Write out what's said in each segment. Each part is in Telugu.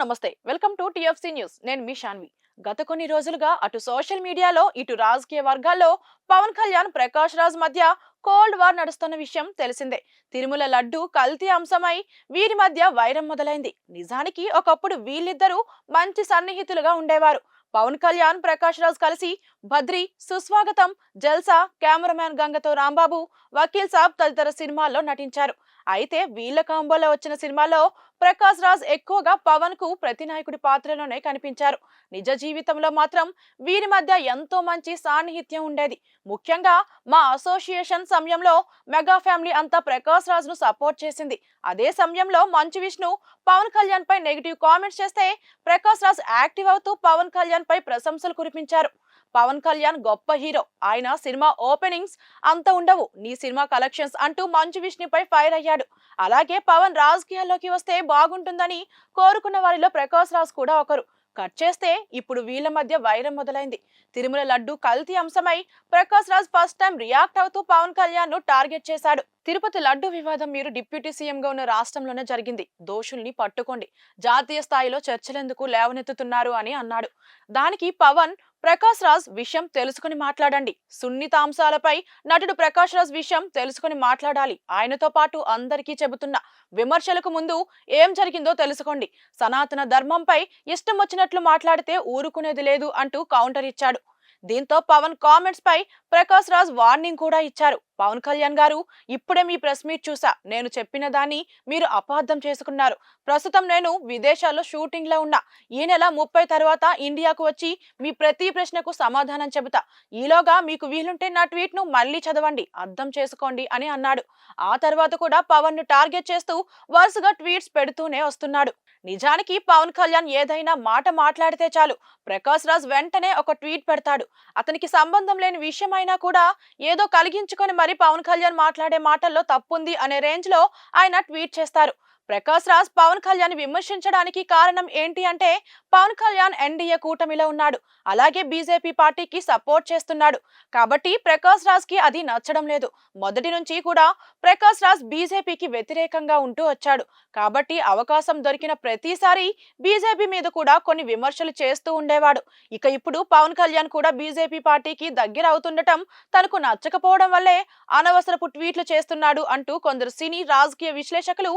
నమస్తే. Welcome to TFC news. నేను మీ షాన్వి. గత కొన్ని రోజులుగా అటు సోషల్ మీడియాలో ఇటు రాజకీయ వర్గాల్లో పవన్ కళ్యాణ్ ప్రకాష్ రాజ్ మధ్య కోల్డ్ వార్ నడుస్తున్న విషయం తెలిసిందే. తిరుమల లడ్డు కల్తీ అంశమై వీరి మధ్య వైరం మొదలైంది. నిజానికి ఒకప్పుడు వీళ్ళిద్దరూ మంచి సన్నిహితులుగా ఉండేవారు. పవన్ కళ్యాణ్ ప్రకాష్ రాజ్ కలిసి భద్రి సుస్వాగతం జల్సా కెమెరామ్యాన్ గంగతో రాంబాబు వకీల్ సాబ్ తదితర సినిమాల్లో నటించారు. అయితే వీళ్ళ కాంబోలో వచ్చిన సినిమాలో ప్రకాష్ రాజ్ ఎక్కువగా పవన్కు ప్రతినాయకుడి పాత్రలోనే కనిపించారు. నిజ జీవితంలో మాత్రం వీరి మధ్య ఎంతో మంచి సాన్నిహిత్యం ఉండేది. ముఖ్యంగా మా అసోసియేషన్ సమయంలో మెగా ఫ్యామిలీ అంతా ప్రకాష్ రాజ్ను సపోర్ట్ చేసింది. అదే సమయంలో మంచు విష్ణు పవన్ కళ్యాణ్ పై నెగిటివ్ కామెంట్స్ చేస్తే ప్రకాష్ రాజ్ యాక్టివ్ అవుతూ పవన్ కళ్యాణ్ పై ప్రశంసలు కురిపించారు. పవన్ కళ్యాణ్ గొప్ప హీరో. ఆయన సినిమా ఓపెనింగ్స్ అంత ఉండవు. నీ సినిమా కలెక్షన్స్ అంటూ మంచు విష్ణుపై ఫైర్ అయ్యాడు. అలాగే పవన్ రాజకీయాల్లోకి వస్తే బాగుంటుందని కోరుకున్న వారిలో ప్రకాష్ రాజ్ కూడా ఒకరు. కట్ చేస్తే ఇప్పుడు వీళ్ళ మధ్య వైరం మొదలైంది. తిరుమల లడ్డు కల్తీ అంశమై Prakash Raj first time react అవుతూ పవన్ కళ్యాణ్ను టార్గెట్ చేశాడు. తిరుపతి లడ్డు వివాదం మీరు డిప్యూటీ సీఎంగా ఉన్న రాష్ట్రంలోనే జరిగింది. దోషుల్ని పట్టుకోండి. జాతీయ స్థాయిలో చర్చలెందుకు లేవనెత్తుతున్నారు అని అన్నాడు. దానికి పవన్ ప్రకాష్ రాజ్ విషయం తెలుసుకుని మాట్లాడండి. సున్నిత అంశాలపై నటుడు ప్రకాష్ రాజ్ విషయం తెలుసుకుని మాట్లాడాలి. ఆయనతో పాటు అందరికీ చెబుతున్న విమర్శలకు ముందు ఏం జరిగిందో తెలుసుకోండి. సనాతన ధర్మంపై ఇష్టం వచ్చినట్లు మాట్లాడితే ఊరుకునేది లేదు అంటూ కౌంటర్ ఇచ్చాడు. దీంతో పవన్ కామెంట్స్ పై ప్రకాష్ రాజ్ వార్నింగ్ కూడా ఇచ్చారు. పవన్ కళ్యాణ్ గారు ఇప్పుడే మీ ప్రెస్ మీట్ చూసా. నేను చెప్పిన దాన్ని మీరు అపార్థం చేసుకున్నారు. ప్రస్తుతం నేను విదేశాల్లో షూటింగ్లో ఉన్నా. ఈ నెల ముప్పై తర్వాత ఇండియాకు వచ్చి మీ ప్రతి ప్రశ్నకు సమాధానం చెబుతా. ఈలోగా మీకు వీలుంటే నా ట్వీట్ను మళ్ళీ చదవండి. అర్థం చేసుకోండి అని అన్నాడు. ఆ తర్వాత కూడా పవన్ను టార్గెట్ చేస్తూ వరుసగా ట్వీట్స్ పెడుతూనే వస్తున్నాడు. నిజానికి పవన్ కళ్యాణ్ ఏదైనా మాట మాట్లాడితే చాలు. ప్రకాష్ రాజ్ వెంటనే ఒక ట్వీట్ పెడతాడు. అతనికి సంబంధం లేని విషయం అయినా కూడా ఏదో కలిగించుకొని మరి పవన్ కళ్యాణ్ మాట్లాడే మాటల్లో తప్పుంది అనే రేంజ్లో ఆయన ట్వీట్ చేస్తారు. ప్రకాష్ రాజ్ పవన్ కళ్యాణ్ విమర్శించడానికి కారణం ఏంటి అంటే పవన్ కళ్యాణ్ ఎన్డీఏ కూటమిలో ఉన్నాడు. అలాగే బీజేపీ పార్టీకి సపోర్ట్ చేస్తున్నాడు. కాబట్టి ప్రకాష్ రాజ్కి అది నచ్చడం లేదు. మొదటి నుంచి కూడా ప్రకాష్ రాజ్ బీజేపీకి వ్యతిరేకంగా ఉంటూ వచ్చాడు. కాబట్టి అవకాశం దొరికిన ప్రతిసారి బీజేపీ మీద కూడా కొన్ని విమర్శలు చేస్తూ ఉండేవాడు. ఇక ఇప్పుడు పవన్ కళ్యాణ్ కూడా బీజేపీ పార్టీకి దగ్గర అవుతుండటం తనకు నచ్చకపోవడం వల్లే అనవసరపు ట్వీట్లు చేస్తున్నాడు అంటూ కొందరు సినీ రాజకీయ విశ్లేషకులు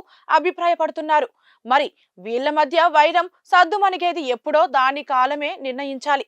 అభిప్రాయపడుతున్నారు. మరి వీళ్ళ మధ్య వైరం సద్దుమణిగేది ఎప్పుడో దాని కాలమే నిర్ణయించాలి.